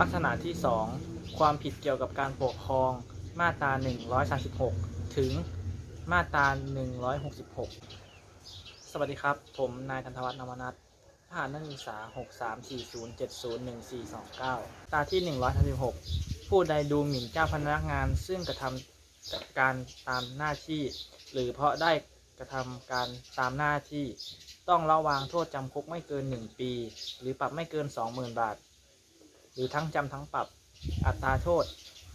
ลักษณะที่ 2 ความผิดเกี่ยวกับการปกครอง มาตรา 136 ถึงมาตรา 166 สวัสดีครับ ผมนายธันทวัฒน์นวนัททหารนักศึกษา 6340701429ตราที่ 136 ผู้ใดดูหมิ่นเจ้าพนักงาน ซึ่งกระทำการตามหน้าที่ หรือเพราะได้กระทำการตามหน้าที่ ต้องระวางโทษจำคุกไม่เกิน 1 ปี หรือปรับไม่เกิน 20,000 บาท รือทั้งจำทั้งปรับ อัตราโทษ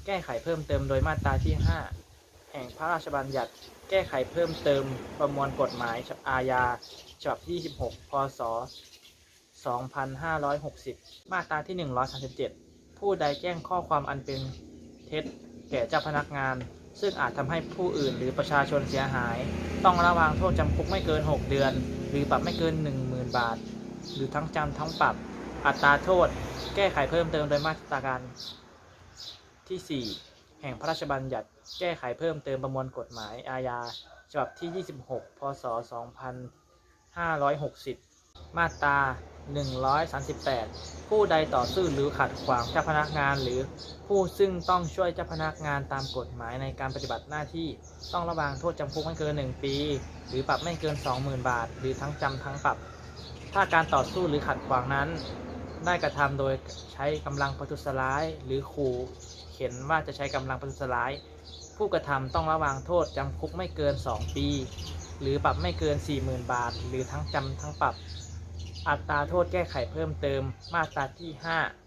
แก้ไขเพิ่มเติมโดยมาตราที่ 5 แห่งพระราชบัญญัติ แก้ไขเพิ่มเติมประมวลกฎหมายอาญาฉบับที่ 26 พศ 2560 มาตราที่ 137 ผู้ใดแจ้งข้อความอันเป็นเท็จแก่เจ้าพนักงาน ซึ่งอาจทำให้ผู้อื่นหรือประชาชนเสียหาย ต้องระวางโทษจำคุกไม่เกิน 6 เดือน หรือปรับไม่เกิน 10,000 บาท หรือทั้งจำทั้งปรับ อัตราโทษ แก้ไขเพิ่มเติมโดยมาตราการที่ 4 แห่งพระราชบัญญัติแก้ไขเพิ่มเติมประมวลกฎหมายอาญาฉบับที่ 26 พศ 2560 มาตรา 138 ผู้ใดต่อสู้หรือขัดขวางเจ้าพนักงานหรือผู้ซึ่งต้องช่วยเจ้าพนักงานตามกฎหมายในการปฏิบัติหน้าที่ต้องระวางโทษจำคุกไม่เกิน 1 ปี หรือปรับไม่เกิน 20,000 บาท หรือทั้งจำทั้งปรับ ถ้าการต่อสู้หรือขัดขวางนั้น ได้กระทำโดยใช้กำลังประทุษร้าย หรือขู่เข็นว่าจะใช้กำลังประทุษร้าย ผู้กระทำต้องระวางโทษจำคุกไม่เกิน 2 ปี หรือปรับไม่เกิน 40,000 บาท หรือทั้งจำทั้งปรับ อัตราโทษแก้ไขเพิ่มเติม มาตราที่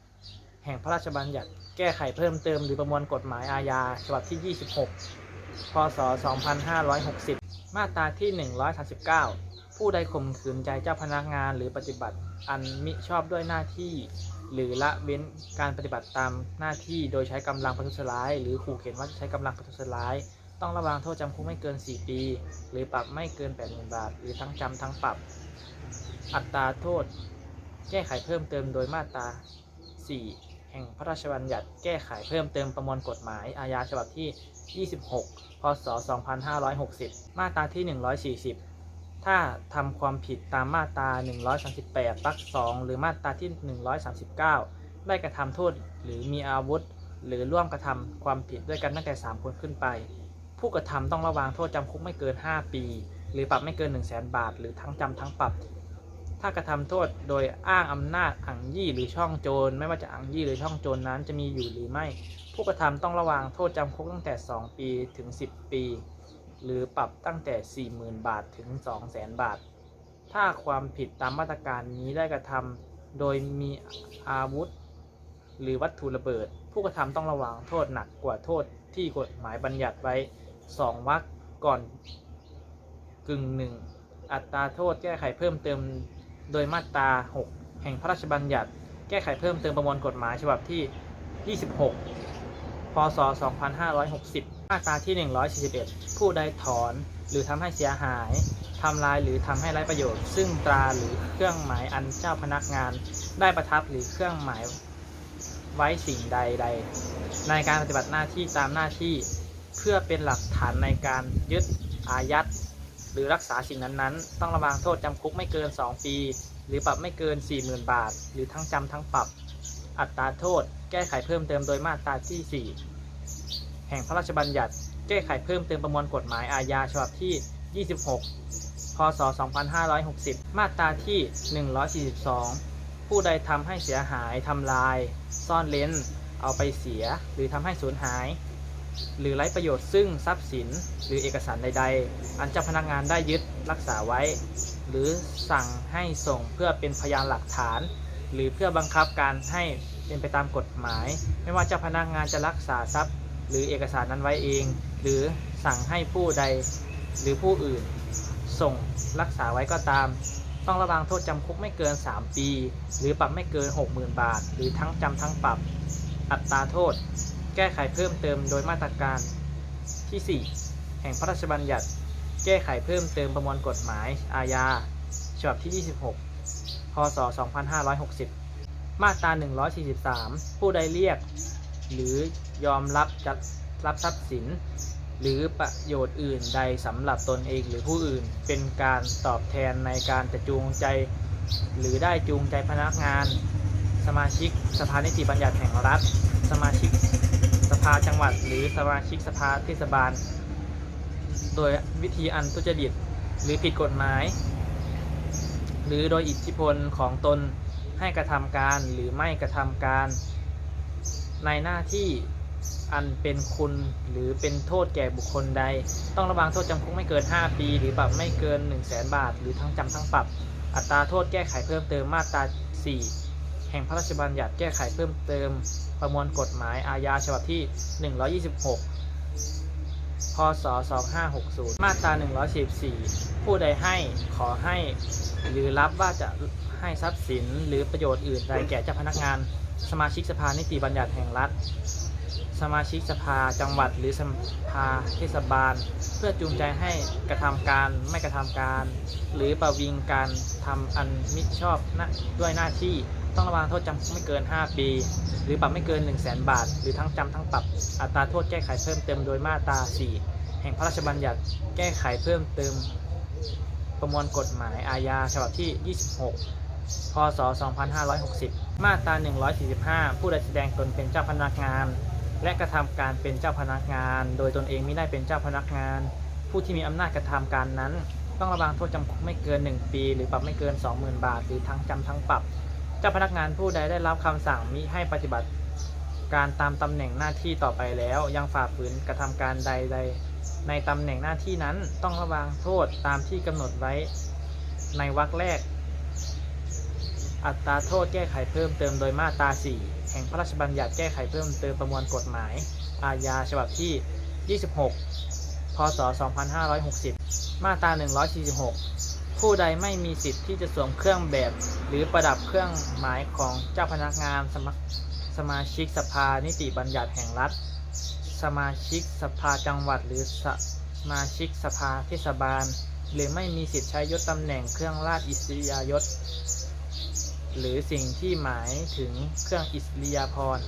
5 แห่งพระราชบัญญัติแก้ไขเพิ่มเติม หรือประมวลกฎหมายอาญาฉบับที่ 26 พศ 2560 มาตราที่ 139 ผู้ใดข่มขืนใจเจ้าพนักงานหรือปฏิบัติ อันมิชอบด้วยหน้าที่ หรือละเว้นการปฏิบัติตามหน้าที่โดยใช้กำลังประทุษร้าย หรือขู่เข็นว่าจะใช้กำลังประทุษร้าย ต้องระวางโทษจำคุกไม่เกิน 4 ปี หรือปรับไม่เกิน 80,000 บาท หรือทั้งจำทั้งปรับ อัตราโทษ แก้ไขเพิ่มเติมโดยมาตรา 4 แห่งพระราชบัญญัติแก้ไขเพิ่มเติมประมวลกฎหมายอาญาฉบับที่ 26 พศ 2560 มาตราที่ 140 ถ้าทำความผิดตามมาตรา 138วรรค2หรือมาตราที่ 139 ได้กระทำโทษหรือมีอาวุธ หรือร่วมกระทำความผิดด้วยกันตั้งแต่ 3 คนขึ้นไป ผู้กระทำต้องระวางโทษจำคุกไม่เกิน 5 ปี หรือปรับไม่เกิน 1 0 0 0 0แบาท หรือทั้งจำทั้งปรับ ถ้ากระทำโทษโดยอ้างอำนาจอังยี่หรือช่องโจร ไม่ว่าจะอังยี่หรือช่องโจรนั้นจะมีอยู่หรือไม่ ผู้กระทำต้องระวางโทษจำคุกตั้งแต่ 2 ปีถึง 10 ปี หรือปรับตั้งแต่ 40,000 บาทถึง 200,000 บาท ถ้าความผิดตามมาตรการนี้ได้กระทำโดยมีอาวุธ หรือวัตถุระเบิด ผู้กระทำต้องระวังโทษหนักกว่าโทษที่กฎหมายบัญญัติไว้ 2วรรคก่อนกึ่งหนึ่งอัตราโทษแก้ไขเพิ่มเติมโดยมาตรา 6 แห่งพระราชบัญญัติ แก้ไขเพิ่มเติมประมวลกฎหมายฉบับที่ 26 พศ 2560 มาตราที่ 141 ผู้ใดถอนหรือทำให้เสียหายทำลายหรือทำให้ไร้ประโยชน์ ซึ่งตราหรือเครื่องหมายอันเจ้าพนักงาน ได้ประทับหรือเครื่องหมายไว้สิ่งใดใด ในการปฏิบัติหน้าที่ตามหน้าที่ เพื่อเป็นหลักฐานในการยึดอายัดหรือรักษาสิ่งนั้นๆ ต้องระวางโทษจำคุกไม่เกิน 2 ปี หรือปรับไม่เกิน 40,000 บาท หรือทั้งจำทั้งปรับ อัตราโทษ แก้ไขเพิ่มเติมโดยมาตราที่ 4 แห่งพระราชบัญญัติ แก้ไขเพิ่มเติมประมวลกฎหมายอาญาฉบับที่ 26 พศ 2560 มาตราที่ 142 ผู้ใดทำให้เสียหายทำลาย ซ่อนเล้น เอาไปเสีย หรือทำให้สูญหาย หรือไร้ประโยชน์ซึ่งทรัพย์สิน หรือเอกสารใด ๆ อันเจ้าพนักงานได้ยึดรักษาไว้ หรือสั่งให้ส่งเพื่อเป็นพยานหลักฐาน หรือเพื่อบังคับการให้เป็นไปตามกฎหมาย ไม่ว่าเจ้าพนักงานจะรักษาทรัพย์ หรือเอกสารนั้นไว้เอง หรือสั่งให้ผู้ใดหรือผู้อื่น ส่งรักษาไว้ก็ตาม ต้องระวังโทษจำคุกไม่เกิน 3 ปี หรือปรับไม่เกิน 60,000 บาท หรือทั้งจำทั้งปรับ อัตราโทษ แก้ไขเพิ่มเติมโดยมาตรการที่ 4 แห่งพระราชบัญญัติ แก้ไขเพิ่มเติมประมวลกฎหมายอาญาฉบับที่ 26 พศ 2560 มาตรา 143 ผู้ใดเรียก หรือยอมรับจัดรับทรัพย์สิน หรือประโยชน์อื่นใดสำหรับตนเองหรือผู้อื่น เป็นการตอบแทนในการจะจูงใจ หรือได้จูงใจพนักงาน สมาชิกสภานิติบัญญัติแห่งรัฐ สมาชิกสภาจังหวัด หรือสมาชิกสภาเทศบาล โดยวิธีอันทุจริตหรือผิดกฎหมาย หรือโดยอิทธิพลของตนให้กระทำการหรือไม่กระทำการ ในหน้าที่อันเป็นคุณหรือเป็นโทษแก่บุคคลใด ต้องระวังโทษจำคุกไม่เกิน 5 ปี หรือปรับไม่เกิน 1 0 0 0 0แบาท หรือทั้งจำทั้งปรับ อัตราโทษแก้ไขเพิ่มเติมมาตรา 4 แห่งพระราชบัญญัติแก้ไขเพิ่มเติม ประมวลกฎหมายอาญาฉบับที่ 126 พศ 2560 มาตรา 144 ผู้ใดให้ขอให้ หรือรับว่าจะให้ทรัพย์สินหรือประโยชน์อื่นใดแก่เจ้าพนักงาน สมาชิกสภานิติบัญญัติแห่งรัฐ สมาชิกสภาจังหวัดหรือสภาเทศบาล เพื่อจูงใจให้กระทำการไม่กระทำการ หรือประวิงการทำอันมิชอบนะด้วยหน้าที่ต้องระวังโทษจำไม่เกิน 5 ปี หรือปรับไม่เกิน 1 0 0 0 0แบาท หรือทั้งจำทั้งปรับอัตราโทษแก้ไขเพิ่มเติมโดยมาตรา 4 แห่งพระราชบัญญัติแก้ไขเพิ่มเติม ประมวลกฎหมายอาญาฉบับที่ 26 พศ 2560 มาตรา 145 ผู้ใดแสดงตนเป็นเจ้าพนักงาน และกระทำการเป็นเจ้าพนักงาน โดยตนเองไม่ได้เป็นเจ้าพนักงาน ผู้ที่มีอำนาจกระทำการนั้น ต้องระวังโทษจำคุกไม่เกิน 1 ปี หรือปรับไม่เกิน 20,000 บาท หรือทั้งจำทั้งปรับ เจ้าพนักงานผู้ใดได้รับคำสั่งมิให้ปฏิบัติการตามตำแหน่งหน้าที่ต่อไปแล้ว ยังฝ่าฝืนกระทำการใดๆในตำแหน่งหน้าที่นั้นต้องระวังโทษตามที่กำหนดไว้ในวรรคแรก อัตราโทษแก้ไขเพิ่มเติมโดยมาตรา 4 แห่งพระราชบัญญัติแก้ไขเพิ่มเติมประมวลกฎหมาย อาญาฉบับที่ 26 พศ 2560 มาตรา 146 ผู้ใดไม่มีสิทธิ์ที่จะสวมเครื่องแบบ หรือประดับเครื่องหมายของเจ้าพนักงานสมาสมาชิกสภานิติบัญญัติแห่งรัฐ สมาชิกสภาจังหวัดหรือสมาชิกสภาเทศบาล หรือไม่มีสิทธิ์ใช้ยศตำแหน่งเครื่องราชอิสริยยศ หรือสิ่งที่หมายถึงเครื่องอิสริยาภรณ์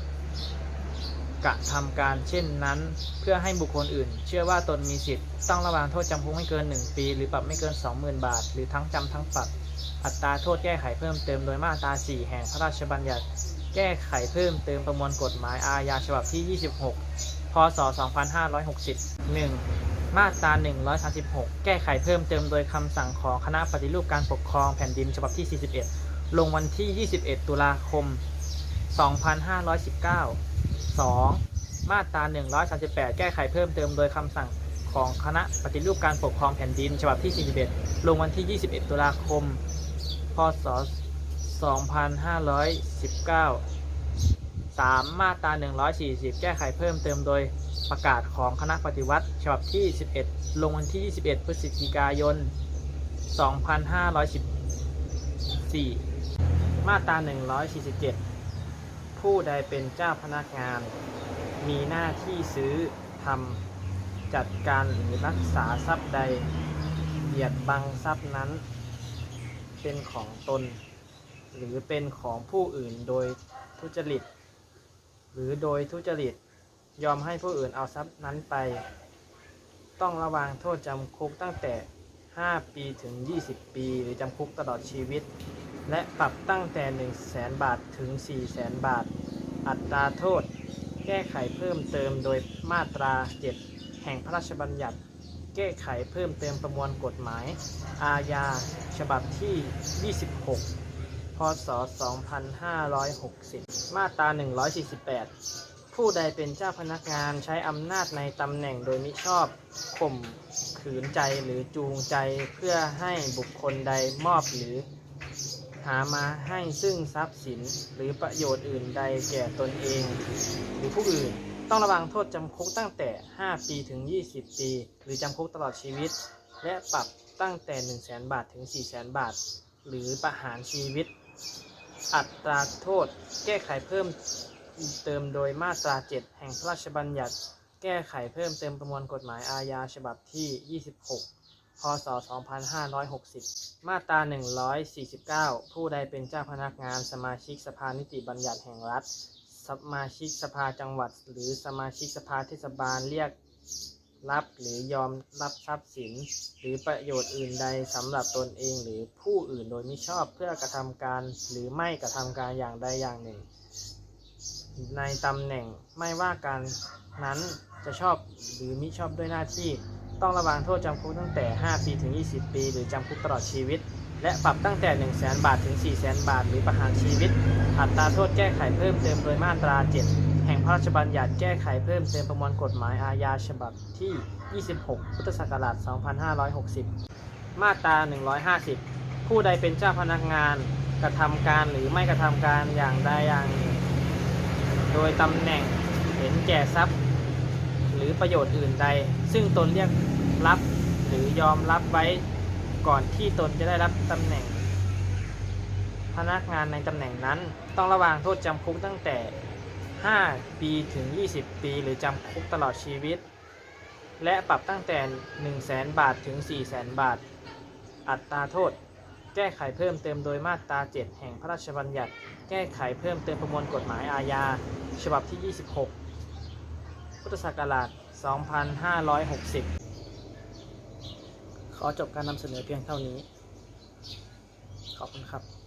กระทำการเช่นนั้น เพื่อให้บุคคลอื่น เชื่อว่าตนมีสิทธิ์ต้องระวางโทษจำคุกไม่เกิน 1 ปี หรือปรับไม่เกิน 20,000 บาท หรือทั้งจำทั้งปรับ อัตราโทษแก้ไขเพิ่มเติมโดยมาตรา 4 แห่งพระราชบัญญัติ แก้ไขเพิ่มเติมประมวลกฎหมายอาญาฉบับที่ 26 พศ 2560 1. มาตรา 136 แก้ไขเพิ่มเติมโดยคำสั่งของคณะปฏิรูปการปกครองแผ่นดินฉบับที่ 41 ลงวันที่ 21 ตุลาคม 2519 2. มาตรา 138 แก้ไขเพิ่มเติมโดยคำสั่งของคณะปฏิรูปการปกครองแผ่นดินฉบับที่ 41 ลงวันที่ 21 ตุลาคม พศ 2519 3. มาตรา 140 แก้ไขเพิ่มเติมโดยประกาศของคณะปฏิวัติ ฉบับที่ 11 ลงวันที่ 21 พฤศจิกายน 2514 มาตรา 147 ผู้ใดเป็นเจ้าพนักงาน มีหน้าที่ซื้อทำจัดการหรือรักษาทรัพย์ใดเหยียดบังทรัพย์นั้น เป็นของตน หรือเป็นของผู้อื่นโดยทุจริต หรือโดยทุจริตยอมให้ผู้อื่นเอาทรัพย์นั้นไป ต้องระวังโทษจำคุกตั้งแต่ 5 ปีถึง 20 ปี หรือจำคุกตลอดชีวิต และปรับตั้งแต่ 1 0 0 0 0แบาทถึง 4 0 0 0 0 0บาท อัตราโทษ แก้ไขเพิ่มเติมโดยมาตรา 7 แห่งพระราชบัญญัติ แก้ไขเพิ่มเติมประมวลกฎหมาย อาญา ฉบับที่ 26 พศ 2560 มาตรา 148 ผู้ใดเป็นเจ้าพนักงานใช้อำนาจในตำแหน่งโดยมิชอบข่มขืนใจหรือจูงใจเพื่อให้บุคคลใดมอบหรือ หามาให้ซึ่งทรัพย์สินหรือประโยชน์อื่นใดแก่ตนเอง หรือผู้อื่น ต้องระวังโทษจำคุกตั้งแต่ 5 ปีถึง 20 ปี หรือจำคุกตลอดชีวิต และปรับตั้งแต่ 1 0 0 0 0แบาทถึง4 0 0 0 0 บาท หรือประหารชีวิต อัตราโทษแก้ไขเพิ่มเติมโดยมาตรา 7 แห่งพระราชบัญญัติ แก้ไขเพิ่มเติมประมวลกฎหมายอาญาฉบับที่ 26 พศ 2560 มาตรา 149 ผู้ใดเป็นเจ้าพนักงาน สมาชิกสภานิติบัญญัติแห่งรัฐ สมาชิกสภาจังหวัด หรือสมาชิกสภาเทศบาลเรียกรับหรือยอมรับทรัพย์สิน หรือประโยชน์อื่นใดสำหรับตนเองหรือผู้อื่นโดยมิชอบเพื่อกระทำการ หรือไม่กระทำการอย่างใดอย่างหนึ่ง ในตำแหน่งไม่ว่าการนั้นจะชอบหรือมิชอบด้วยหน้าที่ ต้องระวังโทษจำคุกตั้งแต่ 5 ปีถึง 20 ปี หรือจำคุกตลอดชีวิต และปรับตั้งแต่ 1 0 0 0 0 0 บาทถึง 4 0 0 0 0 0 บาท หรือประหารชีวิต อัตราโทษแก้ไขเพิ่มเติมโดยมาตรา 7 แห่งพระราชบัญญัติแก้ไขเพิ่มเติมประมวลกฎหมายอาญาฉบับที่ 26 พุทธศักราช 2560 มาตรา 150 ผู้ใดเป็นเจ้าพนักงานกระทำการหรือไม่กระทำการอย่างใดอย่างหนึ่งโดยตำแหน่งเห็นแก่ทรัพย์ หรือประโยชน์อื่นใด ซึ่งตนเรียกรับหรือยอมรับไว้ก่อนที่ตนจะได้รับตำแหน่ง พนักงานในตำแหน่งนั้น ต้องระวางโทษจำคุกตั้งแต่ 5 ปีถึง 20 ปี หรือจำคุกตลอดชีวิต และปรับตั้งแต่ 1 0 0 0 0แบาทถึง 4 0 0 0 0 0 บาท อัตราโทษ แก้ไขเพิ่มเติมโดยมาตรา 7 แห่งพระราชบัญญัติ แก้ไขเพิ่มเติมประมวลกฎหมายอาญา ฉบับที่ 26 พุทธศักราช 2560 ขอจบการนำเสนอเพียงเท่านี้ ขอบคุณครับ